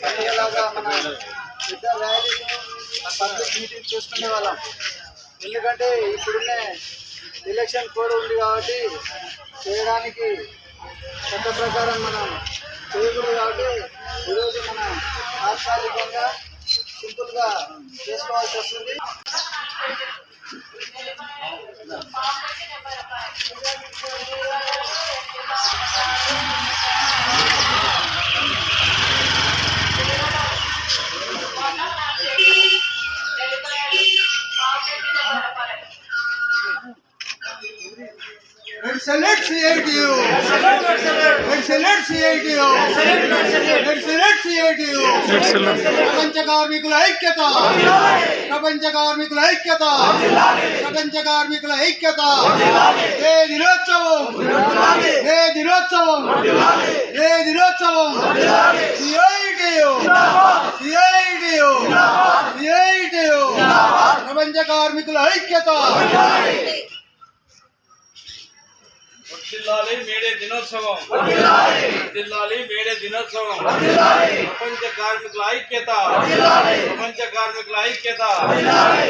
జరిగేలాగా మన పెద్ద ర్యాలీలు పబ్లిక్ మీటింగ్ చేసుకునే వాళ్ళం ఎందుకంటే ఇప్పుడున్నే ఎలక్షన్ కోడ్ ఉంది కాబట్టి చేయడానికి చట్ట ప్రకారం మనం చేయకూడదు కాబట్టి ఈరోజు మనం తాత్కాలికంగా సింపుల్గా చేసుకోవాల్సి వస్తుంది Excellent CITU! Excellent CITU! Excellent CITU! ప్రపంచ కార్మికుల ఐక్యత ప్రపంచ కార్మికుల ఐక్యత ప్రపంచ కార్మికుల ఐక్యత ఏ దినోత్సవం ఏ దినోత్సవం ఏ దినోత్సవం సిఐటియు సిఐటియు సిఐటియు ప్రపంచ కార్మికుల ఐక్యత వర్ధిల్లాలి మేడే దినోత్సవం. వర్ధిల్లాలి మేడే దినోత్సవం. ప్రపంచ కార్మికుల ఐక్యత. ప్రపంచ కార్మికుల ఐక్యత.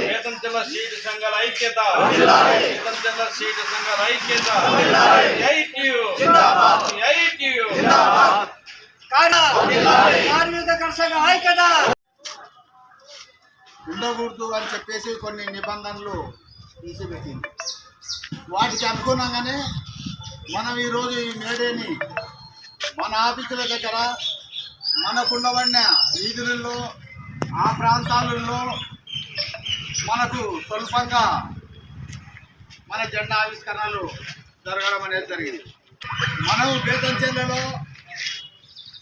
వేతన జిల్లా సీటు సంఘాల ఐక్యత. వేతన జిల్లా సీటు సంఘాల ఐక్యత. కార్మిక కర్షక ఐక్యత. ఉండకూడదు అని చెప్పేసి కొన్ని నిబంధనలు తీసిపెట్టింది. వాటికి అనుగుణంగానే మనం ఈరోజు ఈ మేడేని మన ఆఫీసుల దగ్గర మనకుండబడిన వీధులలో ఆ ప్రాంతాలలో మనకు స్వల్పంగా మన జెండా ఆవిష్కరణలు జరగడం అనేది జరిగింది. మనం బేతంచెర్లలో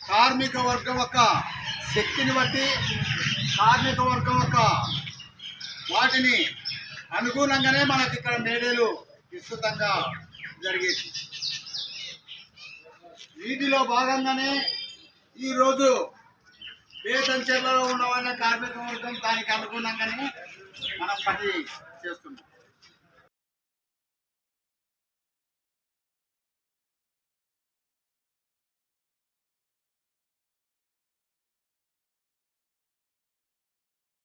కార్మిక వర్గం యొక్క శక్తిని బట్టి కార్మిక వర్గం యొక్క వాటిని అనుగుణంగానే మనకి ఇక్కడ మేడేలు విస్తృతంగా జరిగేది. వీటిలో భాగంగానే ఈరోజు వేతంచెర్లలో ఉండవన్న కార్మిక వర్గం దానికి అనుగుణంగానే మనం పని చేస్తున్నాం.